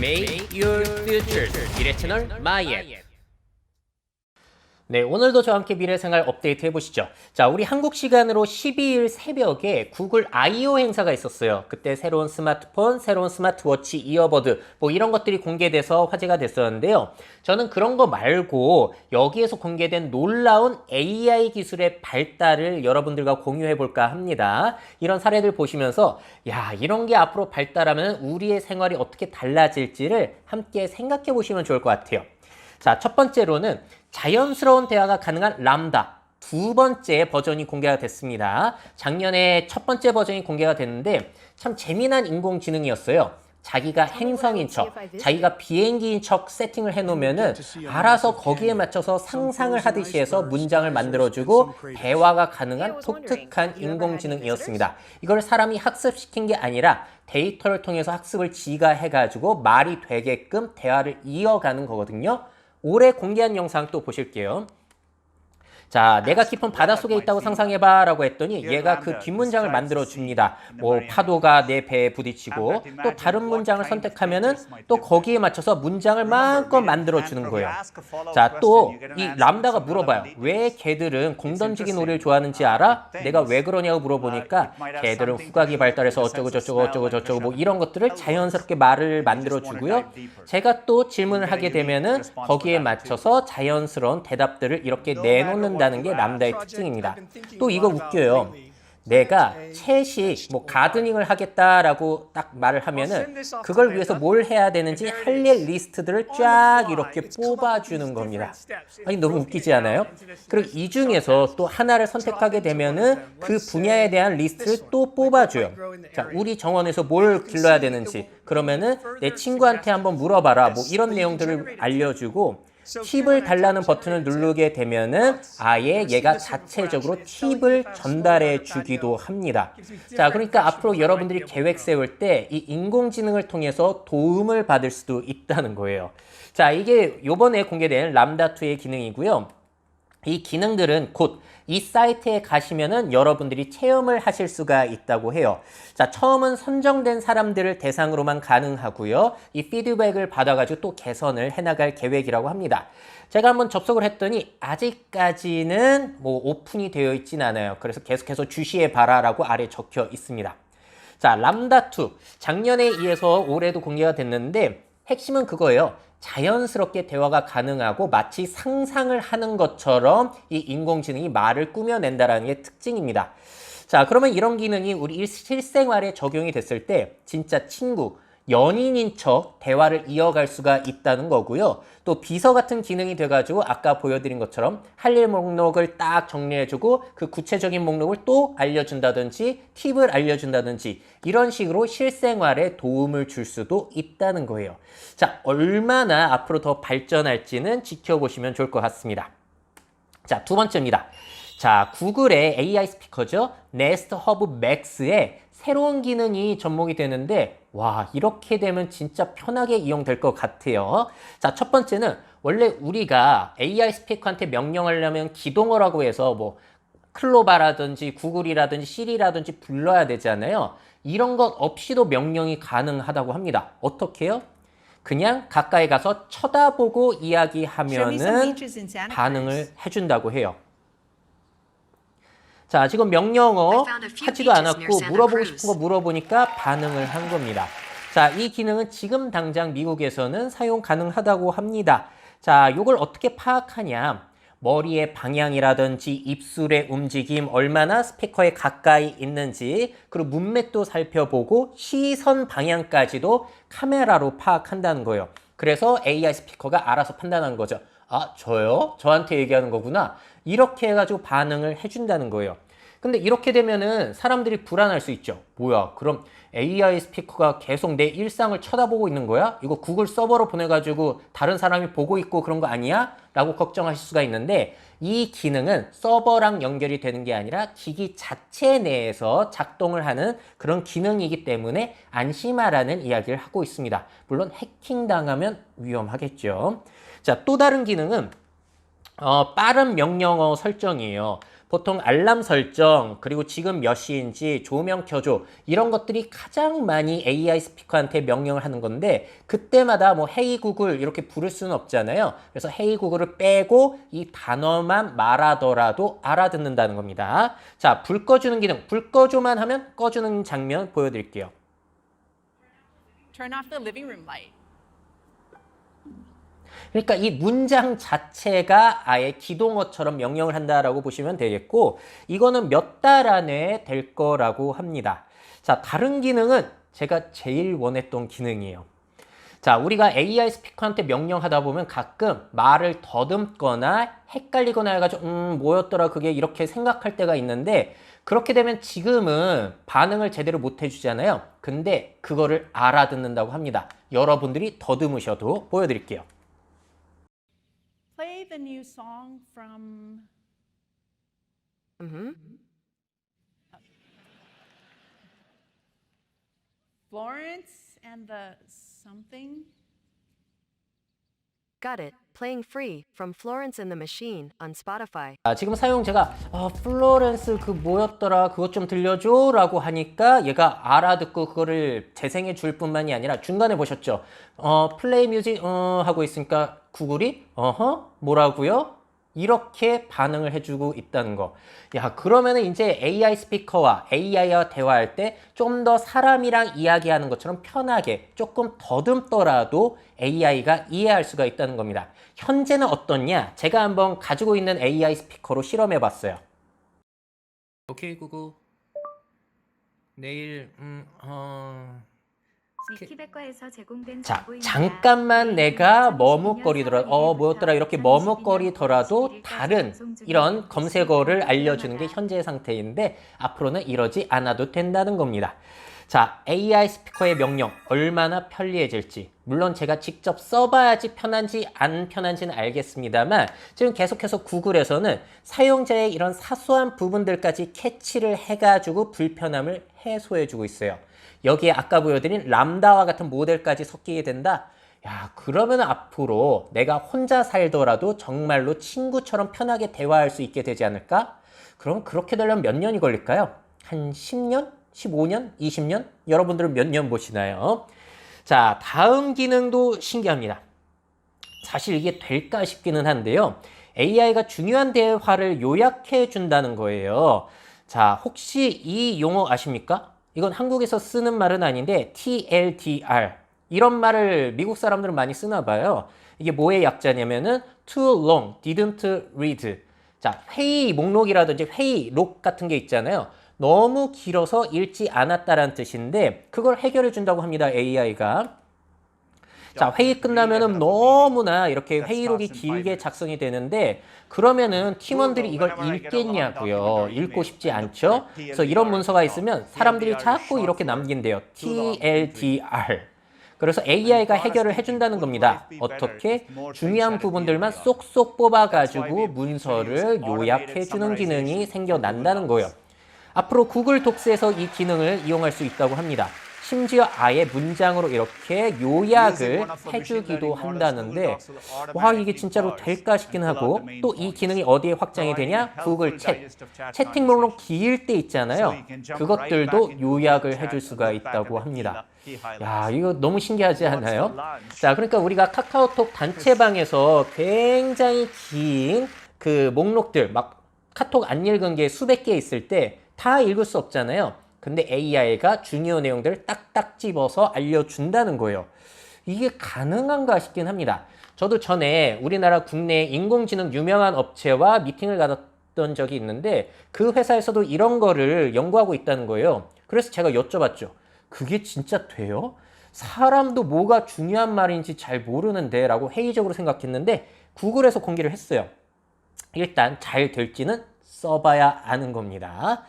Make your future 미래 채널 마이앱 네, 오늘도 저와 함께 미래생활 업데이트 해보시죠. 자, 우리 한국 시간으로 12일 새벽에 구글 I.O. 행사가 있었어요. 그때 새로운 스마트폰, 새로운 스마트워치, 이어버드, 뭐 이런 것들이 공개돼서 화제가 됐었는데요. 저는 그런 거 말고 여기에서 공개된 놀라운 AI 기술의 발달을 여러분들과 공유해 볼까 합니다. 이런 사례들 보시면서, 야, 이런 게 앞으로 발달하면 우리의 생활이 어떻게 달라질지를 함께 생각해 보시면 좋을 것 같아요. 자, 첫 번째로는 자연스러운 대화가 가능한 람다. 두 번째 버전이 공개가 됐습니다. 작년에 첫 번째 버전이 공개가 됐는데 참 재미난 인공지능이었어요. 자기가 행성인 척, 자기가 비행기인 척 세팅을 해놓으면은 알아서 거기에 맞춰서 상상을 하듯이 해서 문장을 만들어주고 대화가 가능한 독특한 인공지능이었습니다. 이걸 사람이 학습시킨 게 아니라 데이터를 통해서 학습을 지가 해가지고 말이 되게끔 대화를 이어가는 거거든요. 올해 공개한 영상 또 보실게요. 자, 내가 깊은 바닷속에 있다고 상상해봐 라고 했더니 얘가 그 뒷문장을 만들어 줍니다. 뭐 파도가 내 배에 부딪히고 또 다른 문장을 선택하면은 또 거기에 맞춰서 문장을 마음껏 만들어 주는 거예요. 자, 또 이 람다가 물어봐요. 왜 개들은 공 던지기 놀이를 좋아하는지 알아? 내가 왜 그러냐고 물어보니까 개들은 후각이 발달해서 어쩌고 저쩌고 어쩌고 저쩌고 뭐 이런 것들을 자연스럽게 말을 만들어 주고요. 제가 또 질문을 하게 되면은 거기에 맞춰서 자연스러운 대답들을 이렇게 내놓는 다는 게 람다의 특징입니다. 또 이거 웃겨요. 내가 채식 뭐 가드닝을 하겠다라고 딱 말을 하면은 그걸 위해서 뭘 해야 되는지 할 일 리스트들을 쫙 이렇게 뽑아주는 겁니다. 아니 너무 웃기지 않아요? 그리고 이 중에서 또 하나를 선택하게 되면은 그 분야에 대한 리스트를 또 뽑아줘요. 자, 우리 정원에서 뭘 길러야 되는지 그러면은 내 친구한테 한번 물어봐라 뭐 이런 내용들을 알려주고 팁을 달라는 버튼을 누르게 되면은 아예 얘가 자체적으로 팁을 전달해 주기도 합니다. 자, 그러니까 앞으로 여러분들이 계획 세울 때 이 인공지능을 통해서 도움을 받을 수도 있다는 거예요. 자, 이게 요번에 공개된 람다2의 기능이고요. 이 기능들은 곧 이 사이트에 가시면은 여러분들이 체험을 하실 수가 있다고 해요. 자, 처음은 선정된 사람들을 대상으로만 가능하고요. 이 피드백을 받아가지고 또 개선을 해나갈 계획이라고 합니다. 제가 한번 접속을 했더니 아직까지는 뭐 오픈이 되어 있진 않아요. 그래서 계속해서 주시해 봐라라고 아래 적혀 있습니다. 자, 람다2 작년에 이어서 올해도 공개가 됐는데 핵심은 그거예요. 자연스럽게 대화가 가능하고 마치 상상을 하는 것처럼 이 인공지능이 말을 꾸며낸다라는 게 특징입니다. 자, 그러면 이런 기능이 우리 실생활에 적용이 됐을 때 진짜 친구, 연인인 척 대화를 이어갈 수가 있다는 거고요. 또 비서 같은 기능이 돼가지고 아까 보여드린 것처럼 할 일 목록을 딱 정리해주고 그 구체적인 목록을 또 알려준다든지 팁을 알려준다든지 이런 식으로 실생활에 도움을 줄 수도 있다는 거예요. 자, 얼마나 앞으로 더 발전할지는 지켜보시면 좋을 것 같습니다. 자, 두 번째입니다. 자, 구글의 AI 스피커죠. 네스트 허브 맥스에 새로운 기능이 접목이 되는데 와 이렇게 되면 진짜 편하게 이용될 것 같아요. 자 첫 번째는 원래 우리가 AI 스피커한테 명령하려면 기동어라고 해서 뭐 클로바라든지 구글이라든지 시리라든지 불러야 되잖아요. 이런 것 없이도 명령이 가능하다고 합니다. 어떻게요? 그냥 가까이 가서 쳐다보고 이야기하면은 반응을 해준다고 해요. 자, 지금 명령어 하지도 않았고 물어보고 싶은 거 물어보니까 반응을 한 겁니다. 자, 이 기능은 지금 당장 미국에서는 사용 가능하다고 합니다. 자, 이걸 어떻게 파악하냐? 머리의 방향이라든지 입술의 움직임, 얼마나 스피커에 가까이 있는지, 그리고 문맥도 살펴보고 시선 방향까지도 카메라로 파악한다는 거예요. 그래서 AI 스피커가 알아서 판단한 거죠. 아, 저요? 저한테 얘기하는 거구나. 이렇게 해가지고 반응을 해준다는 거예요. 근데 이렇게 되면은 사람들이 불안할 수 있죠. 뭐야, 그럼 AI 스피커가 계속 내 일상을 쳐다보고 있는 거야? 이거 구글 서버로 보내가지고 다른 사람이 보고 있고 그런 거 아니야? 라고 걱정하실 수가 있는데 이 기능은 서버랑 연결이 되는 게 아니라 기기 자체 내에서 작동을 하는 그런 기능이기 때문에 안심하라는 이야기를 하고 있습니다. 물론 해킹 당하면 위험하겠죠. 자, 또 다른 기능은 어, 빠른 명령어 설정이에요. 보통 알람 설정, 그리고 지금 몇 시인지 조명 켜줘 이런 것들이 가장 많이 AI 스피커한테 명령을 하는 건데 그때마다 뭐 헤이 구글 이렇게 부를 수는 없잖아요. 그래서 헤이 구글을 빼고 이 단어만 말하더라도 알아듣는다는 겁니다. 자, 불 꺼주는 기능, 불 꺼줘만 하면 꺼주는 장면 보여드릴게요. Turn off the living room light. 그러니까 이 문장 자체가 아예 기동어처럼 명령을 한다라고 보시면 되겠고 이거는 몇 달 안에 될 거라고 합니다. 자, 다른 기능은 제가 제일 원했던 기능이에요. 자, 우리가 AI 스피커한테 명령하다 보면 가끔 말을 더듬거나 헷갈리거나 해가지고 음, 뭐였더라 그게 이렇게 생각할 때가 있는데 그렇게 되면 지금은 반응을 제대로 못 해주잖아요. 근데 그거를 알아듣는다고 합니다. 여러분들이 더듬으셔도 보여드릴게요. The new song from Mm-hmm. Florence and the something. Got it. Playing free from Florence and the Machine on Spotify. 아, 지금 사용자가 어, 플로렌스 그 뭐였더라 그것 좀 들려줘 라고 하니까 얘가 알아듣고 그거를 재생해 줄 뿐만이 아니라 중간에 보셨죠 어, 플레이 뮤직 어, 하고 있으니까 구글이 어허 뭐라고요? 이렇게 반응을 해주고 있다는 거. 야, 그러면 은 이제 AI 스피커와 AI와 대화할 때 좀 더 사람이랑 이야기하는 것처럼 편하게 조금 더듬더라도 AI가 이해할 수가 있다는 겁니다. 현재는 어떻냐? 제가 한번 가지고 있는 AI 스피커로 실험해 봤어요. 오케이, 구구. 내일 음, 어... 위키백과에서 제공된 자, 정보입니다. 잠깐만 내가 머뭇거리더라도, 어, 뭐였더라, 이렇게 머뭇거리더라도 다른 이런 검색어를 알려주는 게 현재의 상태인데, 앞으로는 이러지 않아도 된다는 겁니다. 자, AI 스피커의 명령, 얼마나 편리해질지. 물론 제가 직접 써봐야지 편한지 안 편한지는 알겠습니다만, 지금 계속해서 구글에서는 사용자의 이런 사소한 부분들까지 캐치를 해가지고 불편함을 해소해주고 있어요. 여기에 아까 보여드린 람다와 같은 모델까지 섞이게 된다. 야, 그러면 앞으로 내가 혼자 살더라도 정말로 친구처럼 편하게 대화할 수 있게 되지 않을까? 그럼 그렇게 되려면 몇 년이 걸릴까요? 한 10년? 15년? 20년? 여러분들은 몇 년 보시나요? 자, 다음 기능도 신기합니다. 사실 이게 될까 싶기는 한데요. AI가 중요한 대화를 요약해 준다는 거예요. 자, 혹시 이 용어 아십니까? 이건 한국에서 쓰는 말은 아닌데 TLDR 이런 말을 미국 사람들은 많이 쓰나 봐요. 이게 뭐의 약자냐면은 too long, didn't read. 자, 회의 목록이라든지 회의 록 같은 게 있잖아요. 너무 길어서 읽지 않았다라는 뜻인데 그걸 해결해 준다고 합니다. AI가. 자, 회의 끝나면은 너무나 이렇게 회의록이 길게 작성이 되는데 그러면은 팀원들이 이걸 읽겠냐고요. 읽고 싶지 않죠? 그래서 이런 문서가 있으면 사람들이 자꾸 이렇게 남긴대요. TLDR. 그래서 AI가 해결을 해준다는 겁니다. 어떻게? 중요한 부분들만 쏙쏙 뽑아가지고 문서를 요약해주는 기능이 생겨난다는 거예요. 앞으로 구글 독스에서 이 기능을 이용할 수 있다고 합니다. 심지어 아예 문장으로 이렇게 요약을 해주기도 한다는데 와 이게 진짜로 될까 싶긴 하고 또 이 기능이 어디에 확장이 되냐? 구글 챗 채팅 목록 길 때 있잖아요. 그것들도 요약을 해줄 수가 있다고 합니다. 야 이거 너무 신기하지 않아요? 자 그러니까 우리가 카카오톡 단체방에서 굉장히 긴 그 목록들 막 카톡 안 읽은 게 수백 개 있을 때 다 읽을 수 없잖아요 근데 AI가 중요 내용들을 딱딱 집어서 알려준다는 거예요. 이게 가능한가 싶긴 합니다. 저도 전에 우리나라 국내 인공지능 유명한 업체와 미팅을 가졌던 적이 있는데 그 회사에서도 이런 거를 연구하고 있다는 거예요. 그래서 제가 여쭤봤죠. 그게 진짜 돼요? 사람도 뭐가 중요한 말인지 잘 모르는데 라고 회의적으로 생각했는데 구글에서 공개를 했어요. 일단 잘 될지는 써봐야 아는 겁니다.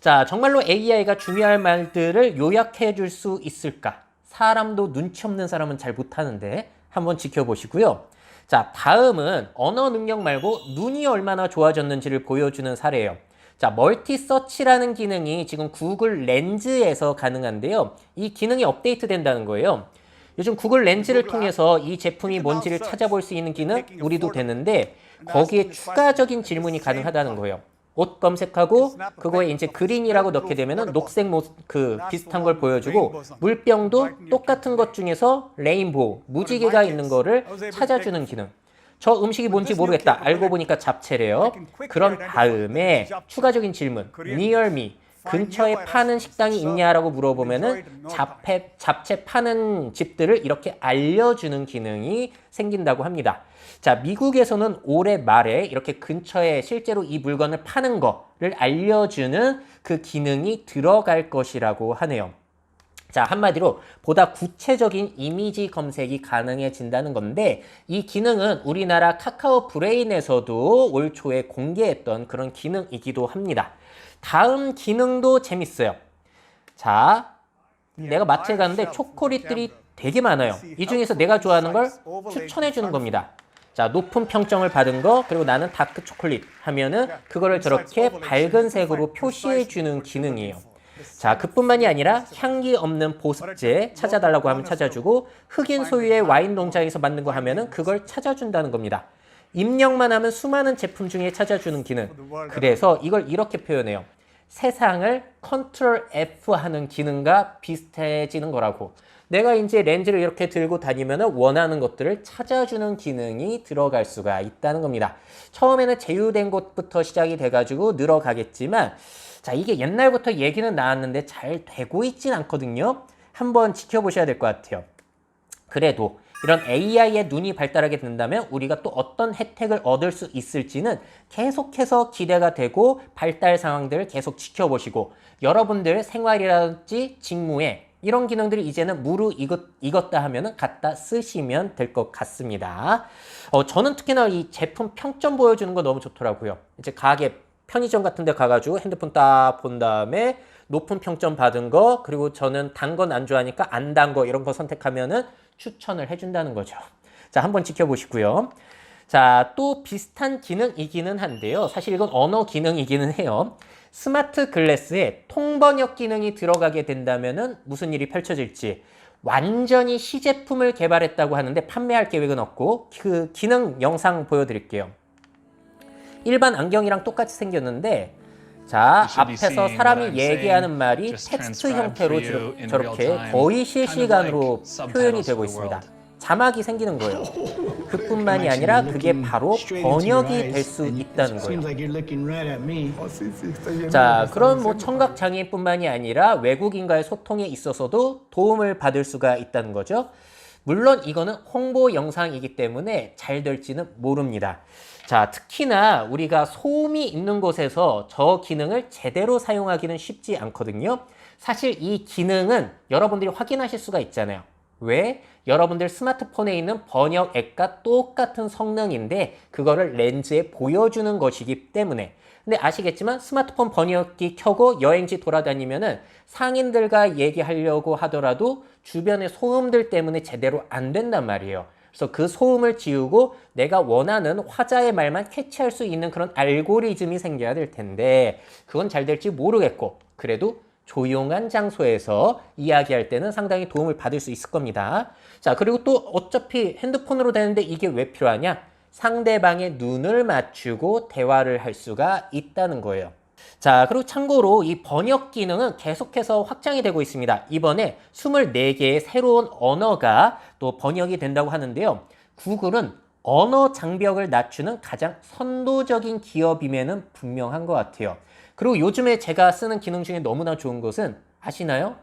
자, 정말로 AI가 중요할 말들을 요약해 줄 수 있을까? 사람도 눈치 없는 사람은 잘 못하는데 한번 지켜보시고요. 자, 다음은 언어 능력 말고 눈이 얼마나 좋아졌는지를 보여주는 사례예요. 자, 멀티 서치라는 기능이 지금 구글 렌즈에서 가능한데요. 이 기능이 업데이트 된다는 거예요. 요즘 구글 렌즈를 통해서 이 제품이 뭔지를 찾아볼 수 있는 기능 우리도 되는데 거기에 추가적인 질문이 가능하다는 거예요. 옷 검색하고 그거에 이제 그린이라고 넣게 되면은 녹색 모, 그 비슷한 걸 보여주고 물병도 똑같은 것 중에서 레인보우 무지개가 있는 거를 찾아주는 기능. 저 음식이 뭔지 모르겠다. 알고 보니까 잡채래요. 그런 다음에 추가적인 질문. Me. 근처에 파는 식당이 있냐라고 물어보면은 잡채 파는 집들을 이렇게 알려주는 기능이 생긴다고 합니다. 자, 미국에서는 올해 말에 이렇게 근처에 실제로 이 물건을 파는 거를 알려주는 그 기능이 들어갈 것이라고 하네요. 자, 한마디로 보다 구체적인 이미지 검색이 가능해진다는 건데 이 기능은 우리나라 카카오 브레인에서도 올 초에 공개했던 그런 기능이기도 합니다. 다음 기능도 재밌어요. 자, 내가 마트에 가는데 초콜릿들이 되게 많아요. 이 중에서 내가 좋아하는 걸 추천해 주는 겁니다. 자, 높은 평점을 받은 거, 그리고 나는 다크 초콜릿 하면은 그거를 저렇게 밝은 색으로 표시해 주는 기능이에요. 자, 그뿐만이 아니라 향기 없는 보습제 찾아달라고 하면 찾아주고 흑인 소유의 와인 농장에서 만든 거 하면은 그걸 찾아준다는 겁니다. 입력만 하면 수많은 제품 중에 찾아주는 기능. 그래서 이걸 이렇게 표현해요. 세상을 컨트롤 F 하는 기능과 비슷해지는 거라고. 내가 이제 렌즈를 이렇게 들고 다니면 원하는 것들을 찾아주는 기능이 들어갈 수가 있다는 겁니다. 처음에는 제휴된 곳부터 시작이 돼가지고 늘어가겠지만, 자, 이게 옛날부터 얘기는 나왔는데 잘 되고 있진 않거든요. 한번 지켜보셔야 될 것 같아요. 그래도 이런 AI의 눈이 발달하게 된다면 우리가 또 어떤 혜택을 얻을 수 있을지는 계속해서 기대가 되고 발달 상황들을 계속 지켜보시고 여러분들 생활이라든지 직무에 이런 기능들이 이제는 무르 익었, 익었다 하면은 갖다 쓰시면 될 것 같습니다. 어, 저는 특히나 이 제품 평점 보여주는 거 너무 좋더라고요. 이제 가게 편의점 같은 데 가가지고 핸드폰 딱 본 다음에 높은 평점 받은 거 그리고 저는 단 건 안 좋아하니까 안 단 거 이런 거 선택하면은 추천을 해준다는 거죠. 자, 한번 지켜보시고요. 자, 또 비슷한 기능이기는 한데요. 사실 이건 언어 기능이기는 해요. 스마트 글래스에 통번역 기능이 들어가게 된다면은 무슨 일이 펼쳐질지 완전히 시제품을 개발했다고 하는데 판매할 계획은 없고 그 기능 영상 보여드릴게요. 일반 안경이랑 똑같이 생겼는데 자 앞에서 사람이 얘기하는 말이 텍스트 형태로 저- 저렇게 거의 실시간으로 표현이 되고 있습니다. 자막이 생기는 거예요. 그뿐만이 아니라 그게 바로 번역이 될 수 있다는 거예요. 자, 그런 뭐 청각 장애인뿐만이 아니라 외국인과의 소통에 있어서도 도움을 받을 수가 있다는 거죠. 물론 이거는 홍보 영상이기 때문에 잘 될지는 모릅니다. 자, 특히나 우리가 소음이 있는 곳에서 저 기능을 제대로 사용하기는 쉽지 않거든요. 사실 이 기능은 여러분들이 확인하실 수가 있잖아요. 왜? 여러분들 스마트폰에 있는 번역 앱과 똑같은 성능인데 그거를 렌즈에 보여주는 것이기 때문에 근데 아시겠지만 스마트폰 번역기 켜고 여행지 돌아다니면은 상인들과 얘기하려고 하더라도 주변의 소음들 때문에 제대로 안 된단 말이에요. 그래서 그 소음을 지우고 내가 원하는 화자의 말만 캐치할 수 있는 그런 알고리즘이 생겨야 될 텐데 그건 잘 될지 모르겠고 그래도 조용한 장소에서 이야기할 때는 상당히 도움을 받을 수 있을 겁니다. 자, 그리고 또 어차피 핸드폰으로 되는데 이게 왜 필요하냐? 상대방의 눈을 맞추고 대화를 할 수가 있다는 거예요. 자, 그리고 참고로 이 번역 기능은 계속해서 확장이 되고 있습니다. 이번에 24개의 새로운 언어가 또 번역이 된다고 하는데요. 구글은 언어 장벽을 낮추는 가장 선도적인 기업임에는 분명한 것 같아요. 그리고 요즘에 제가 쓰는 기능 중에 너무나 좋은 것은 아시나요?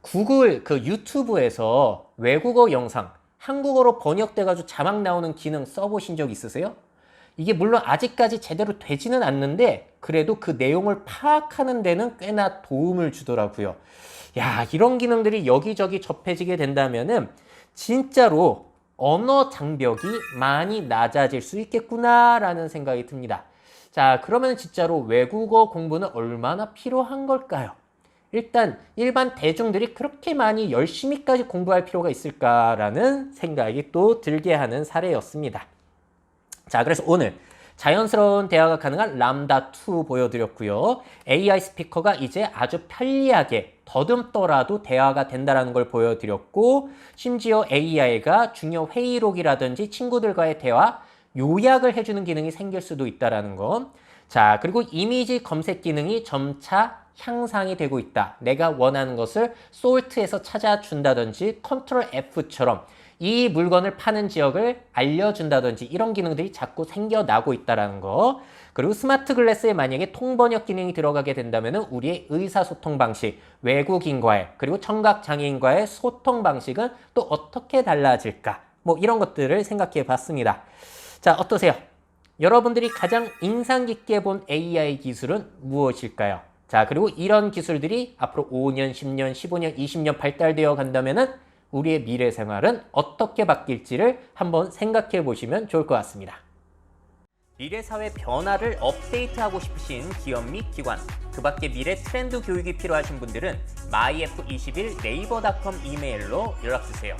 구글 그 유튜브에서 외국어 영상 한국어로 번역돼가지고 자막 나오는 기능 써보신 적 있으세요? 이게 물론 아직까지 제대로 되지는 않는데 그래도 그 내용을 파악하는 데는 꽤나 도움을 주더라고요. 야, 이런 기능들이 여기저기 접해지게 된다면은 진짜로 언어 장벽이 많이 낮아질 수 있겠구나라는 생각이 듭니다. 자, 그러면 진짜로 외국어 공부는 얼마나 필요한 걸까요? 일단 일반 대중들이 그렇게 많이 열심히까지 공부할 필요가 있을까라는 생각이 또 들게 하는 사례였습니다. 자, 그래서 오늘 자연스러운 대화가 가능한 람다2 보여드렸고요. AI 스피커가 이제 아주 편리하게 더듬더라도 대화가 된다는 걸 보여드렸고, 심지어 AI가 중요 회의록이라든지 친구들과의 대화, 요약을 해주는 기능이 생길 수도 있다는 거. 자, 그리고 이미지 검색 기능이 점차 향상이 되고 있다. 내가 원하는 것을 솔트에서 찾아준다든지 컨트롤 F처럼 이 물건을 파는 지역을 알려준다든지 이런 기능들이 자꾸 생겨나고 있다는 거. 그리고 스마트 글래스에 만약에 통번역 기능이 들어가게 된다면 우리의 의사소통 방식, 외국인과의 그리고 청각장애인과의 소통 방식은 또 어떻게 달라질까? 뭐 이런 것들을 생각해 봤습니다. 자, 어떠세요? 여러분들이 가장 인상 깊게 본 AI 기술은 무엇일까요? 자, 그리고 이런 기술들이 앞으로 5년, 10년, 15년, 20년 발달되어 간다면은 우리의 미래 생활은 어떻게 바뀔지를 한번 생각해 보시면 좋을 것 같습니다. 미래 사회 변화를 업데이트하고 싶으신 기업 및 기관, 그 밖에 미래 트렌드 교육이 필요하신 분들은 myf21 네이버닷컴 이메일로 연락 주세요.